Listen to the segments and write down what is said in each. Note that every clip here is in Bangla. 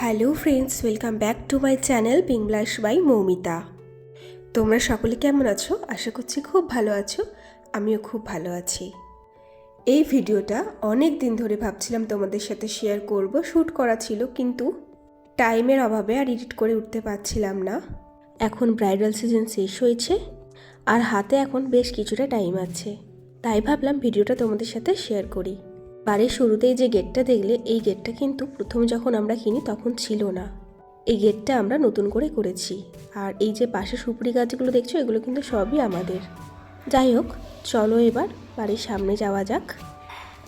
Hello friends, welcome back to my channel পিংলাস by Moumita. তোমরা সকলে কেমন আছো? আশা করছি খুব ভালো আছো, আমিও খুব ভালো আছি। এই ভিডিওটা অনেক দিন ধরে ভাবছিলাম তোমাদের সাথে শেয়ার করব শ্যুট করা ছিল, কিন্তু টাইমের অভাবে আর এডিট করে উঠতে পারছিলাম না। এখন ব্রাইডাল সিজন শেষ হয়েছে, আর হাতে এখন বেশ কিছুটা টাইম আছে। তাই ভাবলাম ভিডিওটা তোমাদের সাথে শেয়ার করি। বাড়ির শুরুতেই যে গেটটা দেখলে, এই গেটটা কিন্তু প্রথম যখন আমরা কিনি তখন ছিল না। এই গেটটা আমরা নতুন করে করেছি। আর এই যে পাশে সুপুরি গাছগুলো দেখছ, এগুলো কিন্তু সবই আমাদের। যাই হোক, চলো এবার বাড়ির সামনে যাওয়া যাক।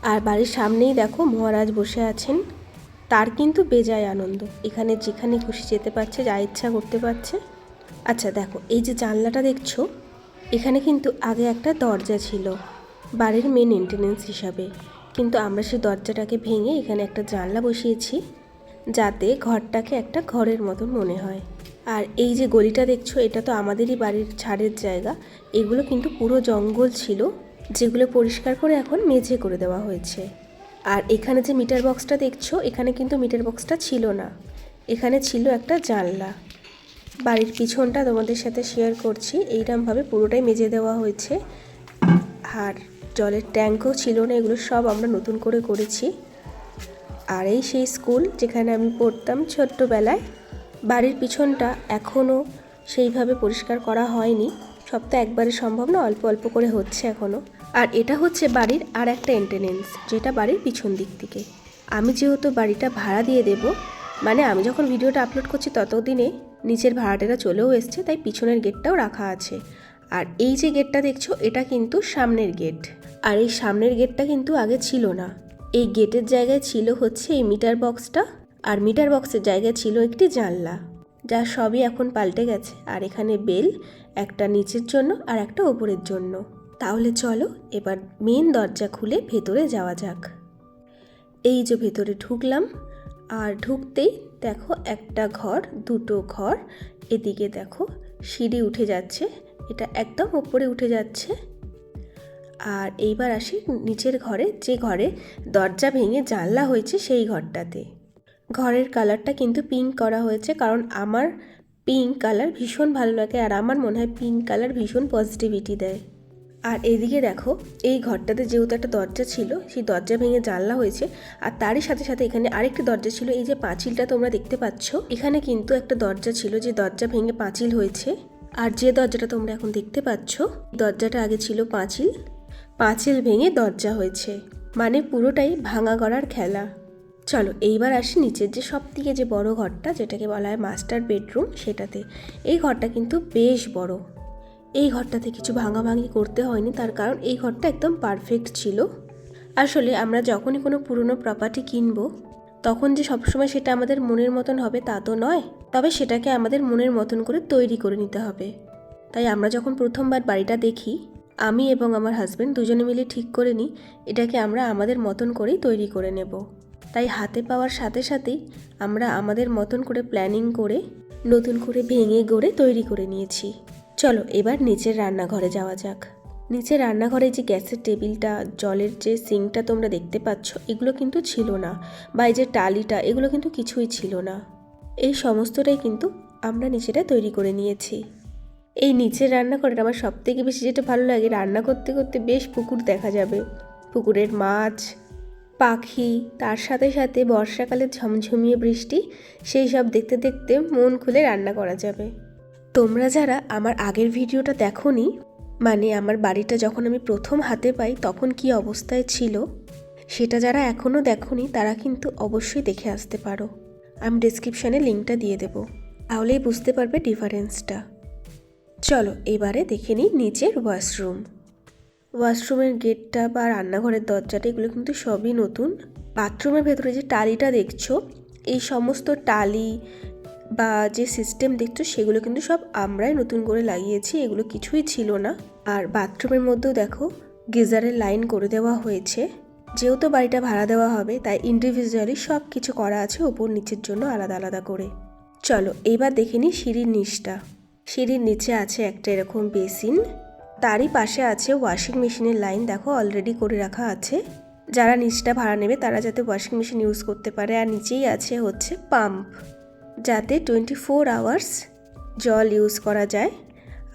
আর বাড়ির সামনেই দেখো মহারাজ বসে আছেন। তার কিন্তু বেজায় আনন্দ। এখানে যেখানে খুশি যেতে পারছে, যা ইচ্ছা করতে পারছে। আচ্ছা দেখো, এই যে জানলাটা দেখছ, এখানে কিন্তু আগে একটা দরজা ছিল। বাড়ির মেন মেনটেনেন্স হিসাবে। কিন্তু আমরা সেই দরজাটাকে ভেঙে এখানে একটা জানলা বসিয়েছি, যাতে ঘরটাকে একটা ঘরের মতন মনে হয়। আর এই যে গলিটা দেখছ, এটা তো আমাদেরই বাড়ির ছাড়ের জায়গা। এগুলো কিন্তু পুরো জঙ্গল ছিল, যেগুলো পরিষ্কার করে এখন মেঝে করে দেওয়া হয়েছে। আর এখানে যে মিটার বক্সটা দেখছ, এখানে কিন্তু মিটার বক্সটা ছিল না। এখানে ছিল একটা জানলা। বাড়ির পিছনটা তোমাদের সাথে শেয়ার করছি এইরকমভাবে পুরোটাই মেজে দেওয়া হয়েছে। আর জলের ট্যাঙ্কও ছিল না, এগুলো সব আমরা নতুন করে করেছি। আর এই সেই স্কুল যেখানে আমি পড়তাম ছোট্টবেলায়, বাড়ির পিছনটা এখনও সেইভাবে পরিষ্কার করা হয়নি। সব তো একবারে সম্ভব না, অল্প অল্প করে হচ্ছে এখনও আর এটা হচ্ছে বাড়ির আর একটা এন্টেনেন্স যেটা বাড়ির পিছন দিক থেকে। আমি যেহেতু বাড়িটা ভাড়া দিয়ে দেব মানে আমি যখন ভিডিওটা আপলোড করছি ততদিনে নিচের ভাড়াটেরা চলেও এসছে, তাই পিছনের গেটটাও রাখা আছে। আর এই যে গেটটা দেখছ, এটা কিন্তু সামনের গেট। আর এই সামনের গেটটা কিন্তু আগে ছিল না। এই গেটের জায়গায় ছিল হচ্ছে এই মিটার বক্সটা, আর মিটার বক্সের জায়গায় ছিল একটি জানলা, যা সবই এখন পাল্টে গেছে। আর এখানে বেল, একটা নিচের জন্য আর একটা ওপরের জন্য। তাহলে চলো, এবার মেন দরজা খুলে ভেতরে যাওয়া যাক। এই যে ভেতরে ঢুকলাম, আর ঢুকতেই দেখো একটা ঘর, দুটো ঘর। এদিকে দেখো, সিঁড়ি উঠে যাচ্ছে। এটা একদম ওপরে উঠে যাচ্ছে। আর এইবার আসি নিচের ঘরে, যে ঘরে দরজা ভেঙে জানলা হয়েছে সেই ঘরটাতে। ঘরের কালারটা কিন্তু পিঙ্ক করা হয়েছে, কারণ আমার পিঙ্ক কালার ভীষণ ভালো লাগে আর আমার মনে হয় পিঙ্ক কালার ভীষণ পজিটিভিটি দেয়। আর এদিকে দেখো, এই ঘরটাতে যেহেতু একটা দরজা ছিল, সেই দরজা ভেঙে জানলা হয়েছে আর তারই সাথে সাথে এখানে আরেকটি দরজা ছিল, এই যে পাঁচিলটা তোমরা দেখতে পাচ্ছ, এখানে কিন্তু একটা দরজা ছিল যে দরজা ভেঙে পাঁচিল হয়েছে। আর যে দরজাটা তোমরা এখন দেখতে পাচ্ছ, দরজাটা আগে ছিল পাঁচিল। পাঁচিল ভেঙে দরজা হয়েছে। মানে পুরোটাই ভাঙা গড়ার খেলা। চলো, এইবার আসি নিচের যে সব থেকে যে বড় ঘরটা, যেটাকে বলা হয় মাস্টার বেডরুম, সেটাতে। এই ঘরটা কিন্তু বেশ বড়। এই ঘরটাতে কিছু ভাঙাভাঙি করতে হয়নি, তার কারণ এই ঘরটা একদম পারফেক্ট ছিল। আসলে আমরা যখনই কোনো পুরনো প্রপার্টি কিনবো, তখন যে সবসময় সেটা আমাদের মনের মতন হবে তা তো নয়। তবে সেটাকে আমাদের মনের মতন করে তৈরি করে নিতে হবে। তাই আমরা যখন প্রথমবার বাড়িটা দেখি, আমি এবং আমার হাজব্যান্ড দুজনে মিলে ঠিক করে নিই, এটাকে আমরা আমাদের মতন করেই তৈরি করে নেব। তাই হাতে পাওয়ার সাথে সাথেই আমরা আমাদের মতন করে প্ল্যানিং করে, নতুন করে ভেঙে গড়ে তৈরি করে নিয়েছি। চলো এবার নিচের রান্নাঘরে যাওয়া যাক। নিচের রান্নাঘরে যে গ্যাসের টেবিলটা, জলের যে সিঙ্কটা তোমরা দেখতে পাচ্ছ, এগুলো কিন্তু ছিল না। বা এই যে টালিটা, এগুলো কিন্তু কিছুই ছিল না। এই সমস্তটাই কিন্তু আমরা নিচেটা তৈরি করে নিয়েছি। এই নিচের রান্নাঘরের আমার সব থেকে বেশি যেটা ভালো লাগে, রান্না করতে করতে বেশ পুকুর দেখা যাবে। পুকুরের মাছ, পাখি, তার সাথে সাথে বর্ষাকালে ঝমঝমিয়ে বৃষ্টি, সেই সব দেখতে দেখতে মন খুলে রান্না করা যাবে। তোমরা যারা আমার আগের ভিডিওটা দেখোনি মানে আমার বাড়িটা যখন আমি প্রথম হাতে পাই তখন কি অবস্থায় ছিল, সেটা যারা এখনও দেখোনি তারা কিন্তু অবশ্যই দেখে আসতে পারো। আমি ডিসক্রিপশানে লিঙ্কটা দিয়ে দেবো। তাহলেই বুঝতে পারবে ডিফারেন্সটা চলো, এবারে দেখে নিই নিচের ওয়াশরুম ওয়াশরুমের গেটটা বা রান্নাঘরের দরজাটা, এগুলো কিন্তু সবই নতুন। বাথরুমের ভেতরে যে টালিটা দেখছ, এই সমস্ত টালি বা যে সিস্টেম দেখছ, সেগুলো কিন্তু সব আমরাই নতুন করে লাগিয়েছি, এগুলো কিছুই ছিল না। আর বাথরুমের মধ্যেও দেখো, গিজারের লাইন করে দেওয়া হয়েছে। যেহেতু বাড়িটা ভাড়া দেওয়া হবে, তাই ইন্ডিভিজুয়ালি সব কিছু করা আছে ওপর নিচের জন্য আলাদা আলাদা করে। চলো এইবার দেখে নিই সিঁড়ির নিচটা। সিঁড়ির নিচে আছে একটা এরকম বেসিন। তারই পাশে আছে ওয়াশিং মেশিনের লাইন, দেখো অলরেডি করে রাখা আছে। যারা নিচটা ভাড়া নেবে, তারা যাতে ওয়াশিং মেশিন ইউজ করতে পারে। আর নিচেই আছে হচ্ছে পাম্প, যাতে টোয়েন্টি ফোর আওয়ার্স জল ইউজ করা যায়।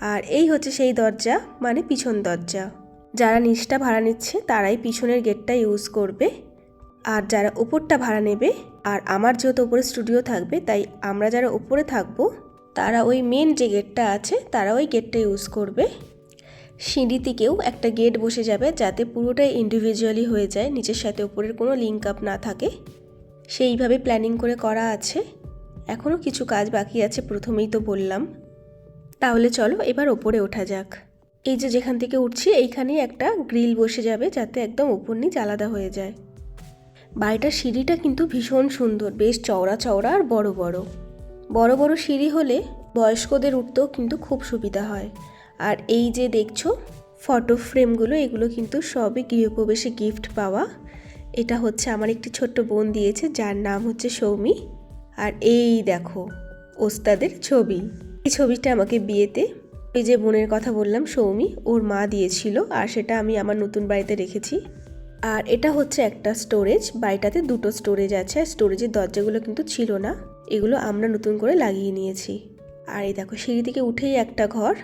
আর এই হচ্ছে সেই দরজা মানে পিছন দরজা। যারা নিচটা ভাড়া নিচ্ছে তারাই পিছনের গেটটা ইউজ করবে। আর যারা উপরটা ভাড়া নেবে, আর আমার যেহেতু ওপরে স্টুডিও থাকবে, তাই আমরা যারা উপরে থাকব, তারা ওই মেন যে গেটটা আছে, তারা ওই গেটটা ইউজ করবে। সিঁড়ি থেকেও একটা গেট বসে যাবে, যাতে পুরোটাই ইন্ডিভিজুয়ালি হয়ে যায়, নিচের সাথে ওপরের কোনো লিঙ্ক আপ না থাকে। সেইভাবে প্ল্যানিং করে করা আছে। এখনও কিছু কাজ বাকি আছে, প্রথমেই তো বললাম। তাহলে চলো এবার ওপরে ওঠা যাক। এই যে যেখান থেকে উঠছি, এইখানেই একটা গ্রিল বসে যাবে যাতে একদম উপর নিচ আলাদা হয়ে যায়। বাড়িটার সিঁড়িটা কিন্তু ভীষণ সুন্দর, বেশ চওড়া চওড়া আর বড় বড়। বড় বড় সিঁড়ি হলে বয়স্কদের উঠতেও কিন্তু খুব সুবিধা হয়। আর এই যে দেখছ, ফটো ফ্রেমগুলো, এগুলো কিন্তু সবই গৃহপ্রবেশে গিফট পাওয়া। এটা হচ্ছে আমার একটি ছোট্ট বোন দিয়েছে, যার নাম হচ্ছে সৌমি। আর এই দেখো, ওস্তাদের ছবি। এই ছবিটা আমাকে বিয়েতে ওই যে বোনের কথা বললাম, সৌমি ওর মা দিয়েছিল আর সেটা আমি আমার নতুন বাড়িতে রেখেছি। আর এটা হচ্ছে একটা স্টোরেজ বাড়িটাতে দুটো স্টোরেজ আছে। আর স্টোরেজের দরজাগুলো কিন্তু ছিল না। এগুলো আমরা নতুন করে লাগিয়ে নিয়েছি। আর এই দেখো, সিঁড়ি থেকে উঠেই একটা ঘর।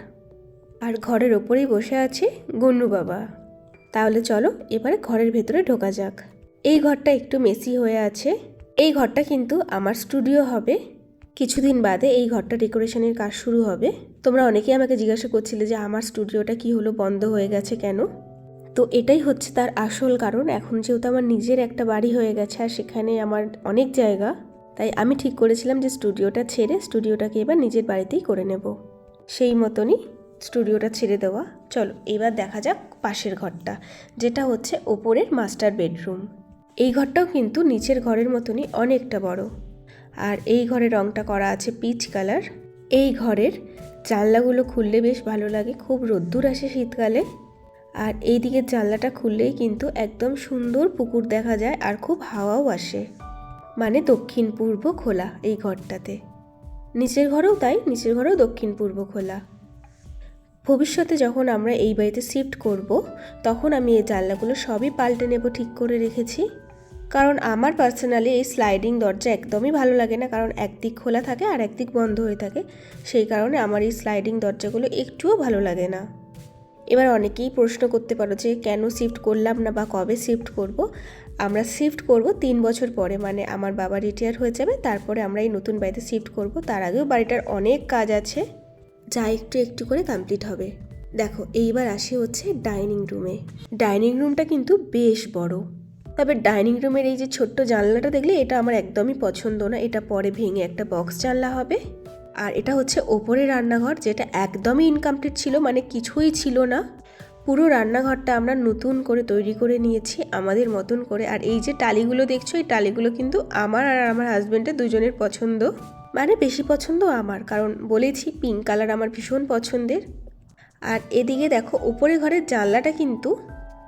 আর ঘরের ওপরেই বসে আছে গন্নু বাবা। তাহলে চলো, এবারে ঘরের ভেতরে ঢোকা যাক। এই ঘরটা একটু মেসি হয়ে আছে। এই ঘরটা কিন্তু আমার স্টুডিও হবে। কিছুদিন বাদে এই ঘরটা ডেকোরেশনের কাজ শুরু হবে। তোমরা অনেকেই আমাকে জিজ্ঞাসা করছিলে যে আমার স্টুডিওটা কি হলো, বন্ধ হয়ে গেছে কেন? তো এটাই হচ্ছে তার আসল কারণ। এখন যেহেতু আমার নিজের একটা বাড়ি হয়ে গেছে আর সেখানে আমার অনেক জায়গা, তাই আমি ঠিক করেছিলাম যে স্টুডিওটা ছেড়ে স্টুডিওটাকে এবার নিজের বাড়িতেই করে নেব। সেই মতনই স্টুডিওটা ছেড়ে দেওয়া। চলো, এবার দেখা যাক পাশের ঘরটা, যেটা হচ্ছে ওপরের মাস্টার বেডরুম। এই ঘরটাও কিন্তু নিচের ঘরের মতনই অনেকটা বড়। আর এই ঘরের রংটা করা আছে পিচ কালার এই ঘরের জানলাগুলো খুললে বেশ ভালো লাগে, খুব রোদ্দুর আসে শীতকালে। আর এই দিকের জানলাটা খুললেই কিন্তু একদম সুন্দর পুকুর দেখা যায় আর খুব হাওয়াও আসে। মানে দক্ষিণ পূর্ব খোলা এই ঘরটাতে। নিচের ঘরেও তাই, নিচের ঘরেও দক্ষিণ পূর্ব খোলা। ভবিষ্যতে যখন আমরা এই বাড়িতে শিফট করব, তখন আমি এই জানলাগুলো সবই পাল্টে নেব, ঠিক করে রেখেছি। কারণ আমার পার্সোনালি এই স্লাইডিং দরজা একদমই ভালো লাগে না, কারণ একদিক খোলা থাকে আর একদিক বন্ধ হয়ে থাকে। সেই কারণে আমার এই স্লাইডিং দরজাগুলো একটুও ভালো লাগে না। এবার অনেকেই প্রশ্ন করতে পারো যে কেন শিফট করলাম না বা কবে শিফট করব? আমরা শিফট করব তিন বছর পরে মানে আমার বাবা রিটায়ার হয়ে যাবে, তারপরে আমরা এই নতুন বাড়িতে শিফট করব। তার আগেও বাড়িটার অনেক কাজ আছে, যা একটু একটু করে কমপ্লিট হবে। দেখো, এইবার আসি হচ্ছে ডাইনিং রুমে ডাইনিং রুমটা কিন্তু বেশ বড়। তবে ডাইনিং রুমের এই যে ছোট্ট জানলাটা দেখলে এটা আমার একদমই পছন্দ না। এটা পরে ভেঙে একটা বক্স জানলা হবে। আর এটা হচ্ছে ওপরে রান্নাঘর, যেটা একদমই ইনকমপ্লিট ছিল মানে কিছুই ছিল না। পুরো রান্নাঘরটা আমরা নতুন করে তৈরি করে নিয়েছি, আমাদের মতন করে। আর এই যে টালিগুলো দেখছ, এই টালিগুলো কিন্তু আমার আর আমার হাজব্যান্ডের দুজনের পছন্দ। মানে বেশি পছন্দ আমার, কারণ বলেছি পিঙ্ক কালার আমার ভীষণ পছন্দের। আর এদিকে দেখো উপরে ঘরের জানলাটা কিন্তু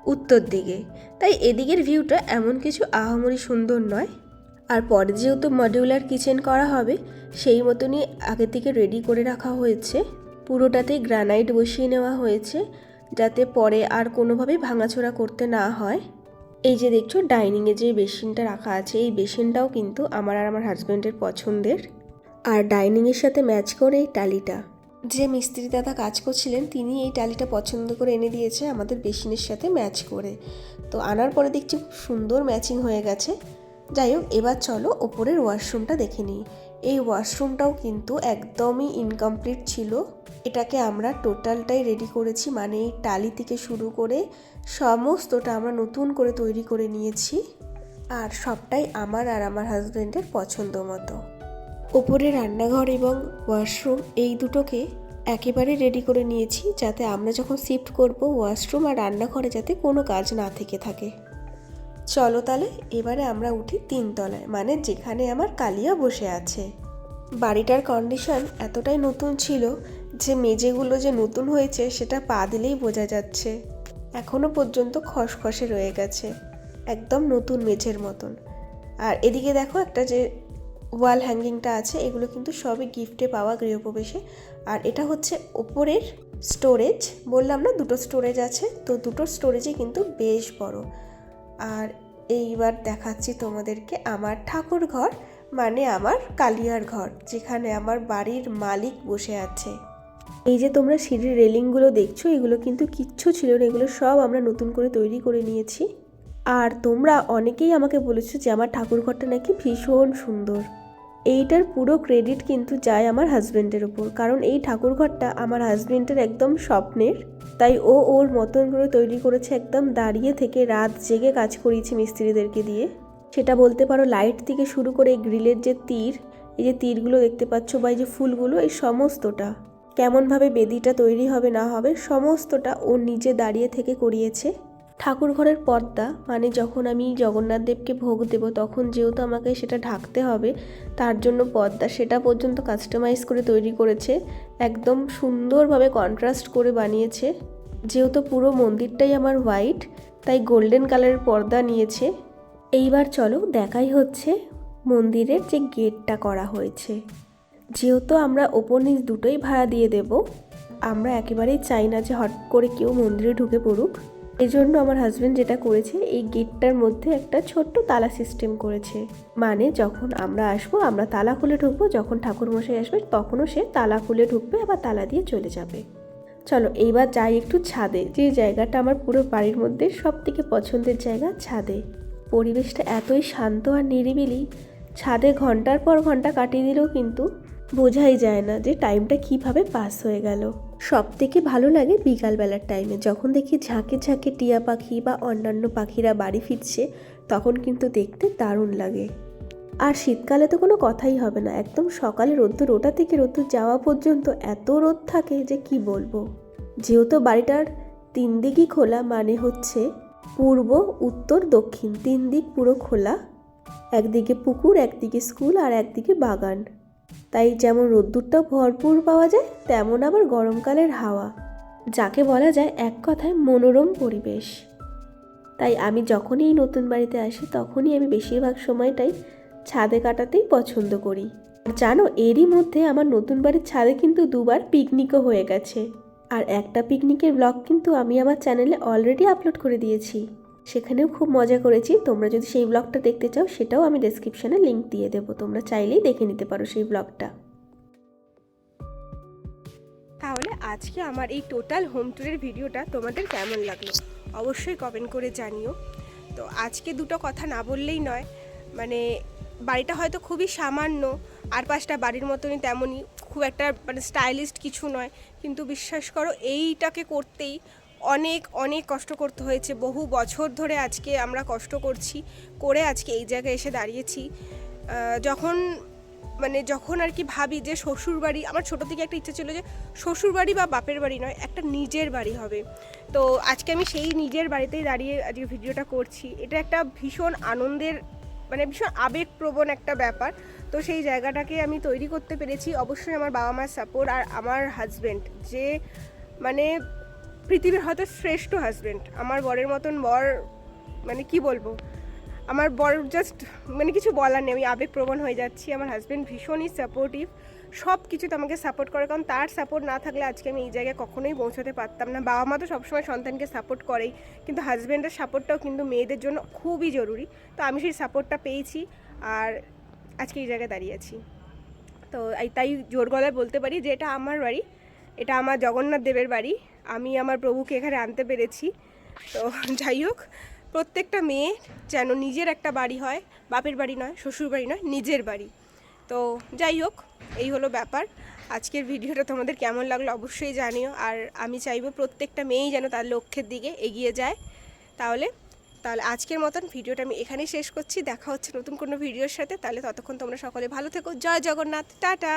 উত্তর দিকে। তাই এদিকের ভিউটা এমন কিছু আহামরি সুন্দর নয়। আর পরে যেহেতু মডিউলার কিচেন করা হবে, সেই মতনই আগে থেকে রেডি করে রাখা হয়েছে। পুরোটাতেই গ্রানাইট বসিয়ে নেওয়া হয়েছে, যাতে পরে আর কোনোভাবে ভাঙাচোরা করতে না হয়। এই যে দেখছ ডাইনিংয়ে যে বেসিনটা রাখা আছে, এই বেসিনটাও কিন্তু আমার আর আমার হাজব্যান্ডের পছন্দের। আর ডাইনিংয়ের সাথে ম্যাচ করে এই টালিটা। যে মিস্ত্রি দাদা কাজ করছিলেন, তিনি এই টালিটা পছন্দ করে এনে দিয়েছে আমাদের বেসিনের সাথে ম্যাচ করে। তো আনার পরে দেখছি খুব সুন্দর ম্যাচিং হয়ে গেছে। যাই হোক, এবার চলো ওপরের ওয়াশরুমটা দেখে নিই। এই ওয়াশরুমটাও কিন্তু একদমই ইনকমপ্লিট ছিল। এটাকে আমরা টোটালটাই রেডি করেছি মানে এই টালি থেকে শুরু করে সমস্তটা আমরা নতুন করে তৈরি করে নিয়েছি। আর সবটাই আমার আর আমার হাজব্যান্ডের পছন্দ মতো। ওপরে রান্নাঘর এবং ওয়াশরুম, এই দুটোকে একেবারে রেডি করে নিয়েছি যাতে আমরা যখন শিফট করব ওয়াশরুম আর রান্নাঘরে যাতে কোনো কাজ না থেকে থাকে। চলো তাহলে, এবারে আমরা উঠি তিনতলায় মানে যেখানে আমার কালিয়া বসে আছে। বাড়িটার কন্ডিশন এতটাই নতুন ছিল যে মেঝেগুলো যে নতুন হয়েছে সেটা পা দিলেই বোঝা যাচ্ছে। এখনও পর্যন্ত খসখসে রয়ে গেছে, একদম নতুন মেঝের মতন। আর এদিকে দেখো একটা যে ওয়াল হ্যাঙ্গিংটা আছে, এগুলো কিন্তু সবই গিফটে পাওয়া গৃহপ্রবেশে। আর এটা হচ্ছে ওপরের স্টোরেজ, বললাম না দুটো স্টোরেজ আছে, তো দুটো স্টোরেজে কিন্তু বেশ বড়। আর এইবার দেখাচ্ছি তোমাদেরকে আমার ঠাকুর ঘর মানে আমার কালিয়ার ঘর, যেখানে আমার বাড়ির মালিক বসে আছে। এই যে তোমরা সিঁড়ির রেলিংগুলো দেখছ, এগুলো কিন্তু কিচ্ছু ছিল না, এগুলো সব আমরা নতুন করে তৈরি করে নিয়েছি। আর তোমরা অনেকেই আমাকে বলেছ যে আমার ঠাকুর ঘরটা নাকি ভীষণ সুন্দর। এইটার পুরো ক্রেডিট কিন্তু যায় আমার হাজব্যান্ডের ওপর কারণ এই ঠাকুর ঘরটা আমার হাজব্যান্ডের একদম স্বপ্নের। তাই ও ওর মতন করে তৈরি করেছে একদম দাঁড়িয়ে থেকে রাত জেগে কাজ করিয়েছে মিস্ত্রিদেরকে দিয়ে। সেটা বলতে পারো লাইট থেকে শুরু করে এই গ্রিলের যে তীর, এই যে তীরগুলো দেখতে পাচ্ছ বা এই যে ফুলগুলো, এই সমস্তটা। কেমনভাবে বেদিটা তৈরি হবে না হবে, সমস্তটা ও নিজে দাঁড়িয়ে থেকে করিয়েছে। ঠাকুর ঘরের পর্দা মানে যখন আমি জগন্নাথ দেবকে ভোগ দেব, তখন যেহেতু আমাকে সেটা ঢাকতে হবে, তার জন্য পর্দা সেটা পর্যন্ত কাস্টমাইজ করে তৈরি করেছে, একদম সুন্দরভাবে কন্ট্রাস্ট করে বানিয়েছে। যেহেতু পুরো মন্দিরটাই আমার হোয়াইট তাই গোল্ডেন কালারের পর্দা নিয়েছে। এইবার চলো দেখাই হচ্ছে মন্দিরের যে গেটটা করা হয়েছে। যেহেতু আমরা ওপর নিচ দুটোই ভাড়া দিয়ে দেব, আমরা একেবারেই চাই না যে হট করে কেউ মন্দিরে ঢুকে পড়ুক। এই জন্য আমার হাজব্যান্ড যেটা করেছে, এই গেটটার মধ্যে একটা ছোট্ট তালা সিস্টেম করেছে। মানে যখন আমরা আসব, আমরা তালা খুলে ঢুকবো, যখন ঠাকুরমশাই আসবে, তখনও সে তালা খুলে ঢুকবে, আবার তালা দিয়ে চলে যাবে। চলো, এইবার যাই একটু ছাদে। যে জায়গাটা আমার পুরো বাড়ির মধ্যে সব থেকে পছন্দের জায়গা, ছাদে। পরিবেশটা এতই শান্ত আর নিরিবিলি। ছাদে ঘণ্টার পর ঘণ্টা কাটিয়ে দিলেও কিন্তু বোঝাই যায় না যে টাইমটা কীভাবে পাস হয়ে গেল। সব থেকে ভালো লাগে বিকালবেলার টাইমে যখন দেখি ঝাঁকে ঝাঁকে টিয়া পাখি বা অন্যান্য পাখিরা বাড়ি ফিরছে, তখন কিন্তু দেখতে দারুণ লাগে। আর শীতকালে তো কোনো কথাই হবে না। একদম সকালে রোদ্দুর, ওটা থেকে রোদ্দুর যাওয়া পর্যন্ত এত রোদ থাকে যে কি বলব। যেহেতু বাড়িটার তিন দিকই খোলা মানে হচ্ছে পূর্ব, উত্তর, দক্ষিণ। তিন দিক পুরো খোলা। একদিকে পুকুর, একদিকে স্কুল, আর একদিকে বাগান। তাই যেমন রোদ্দুরটাও ভরপুর পাওয়া যায়, তেমন আবার গরমকালের হাওয়া। যাকে বলা যায় এক কথায় মনোরম পরিবেশ। তাই আমি যখনই নতুন বাড়িতে আসি, তখনই আমি বেশিরভাগ সময়টাই ছাদে কাটাতেই পছন্দ করি। জানো, এরই মধ্যে আমার নতুন বাড়ির ছাদে কিন্তু দুবার পিকনিকও হয়ে গেছে। আর একটা পিকনিকের ব্লগ কিন্তু আমি আমার চ্যানেলে অলরেডি আপলোড করে দিয়েছি। সেখানেও খুব মজা করেছি। তোমরা যদি সেই ব্লগটা দেখতে চাও, সেটাও আমি ডেসক্রিপশানে লিঙ্ক দিয়ে দেবো। তোমরা চাইলেই দেখে নিতে পারো সেই ব্লগটা তাহলে আজকে আমার এই টোটাল হোম ট্যুরের ভিডিওটা তোমাদের কেমন লাগল? অবশ্যই কমেন্ট করে জানিও। তো আজকে দুটো কথা না বললেই নয় মানে বাড়িটা হয়তো খুবই সামান্য, আর পাঁচটা বাড়ির মতনই তেমনই, খুব একটা মানে স্টাইলিস্ট কিছু নয়। কিন্তু বিশ্বাস করো, এইটাকে করতেই অনেক অনেক কষ্ট করতে হয়েছে। বহু বছর ধরে আজকে আমরা কষ্ট করছি, করে আজকে এই জায়গায় এসে দাঁড়িয়েছি। যখন মানে যখন আর কি ভাবি যে শ্বশুর বাড়ি আমার ছোটো থেকে একটা ইচ্ছা ছিল যে শ্বশুর বাড়ি বা বাপের বাড়ি নয়, একটা নিজের বাড়ি হবে। তো আজকে আমি সেই নিজের বাড়িতেই দাঁড়িয়ে আজকে ভিডিওটা করছি। এটা একটা ভীষণ আনন্দের মানে ভীষণ আবেগপ্রবণ একটা ব্যাপার। তো সেই জায়গাটাকে আমি তৈরি করতে পেরেছি। অবশ্যই আমার বাবা মার সাপোর্ট আর আমার হাজব্যান্ড যে মানে পৃথিবীর হয়তো শ্রেষ্ঠ হাজব্যান্ড আমার বরের মতন বর মানে কি বলব? আমার বর জাস্ট মানে কিছু বলার নেই, আমি আবেগপ্রবণ হয়ে যাচ্ছি। আমার হাজব্যান্ড ভীষণই সাপোর্টিভ সব কিছুতে আমাকে সাপোর্ট করে, কারণ তার সাপোর্ট না থাকলে আজকে আমি এই জায়গায় কখনোই পৌঁছাতে পারতাম না। বাবা মা তো সবসময় সন্তানকে সাপোর্ট করেই, কিন্তু হাজব্যান্ডের সাপোর্টটাও কিন্তু মেয়েদের জন্য খুবই জরুরি। তো আমি সেই সাপোর্টটা পেয়েছি আর আজকে এই জায়গায় দাঁড়িয়ে আছি। তো এই- তাই জোর গলায় বলতে পারি যে এটা আমার বাড়ি। এটা আমার জগন্নাথ দেবের বাড়ি। আমি আমার প্রভুকে এখানে আনতে পেরেছি। তো যাই হোক, প্রত্যেকটা মেয়ে যেন নিজের একটা বাড়ি হয়। বাপের বাড়ি নয়, শ্বশুর বাড়ি নয়, নিজের বাড়ি। তো যাই হোক, এই হলো ব্যাপার। আজকের ভিডিওটা তোমাদের কেমন লাগল অবশ্যই জানিও। আর আমি চাইব প্রত্যেকটা মেয়েই যেন তার লক্ষ্যের দিকে এগিয়ে যায়। তাহলে তাহলে আজকের মতন ভিডিওটা আমি এখানেই শেষ করছি। দেখা হচ্ছে নতুন কোনো ভিডিওর সাথে। তাহলে ততক্ষণ তোমরা সকলে ভালো থেকো। জয় জগন্নাথ। টাটা!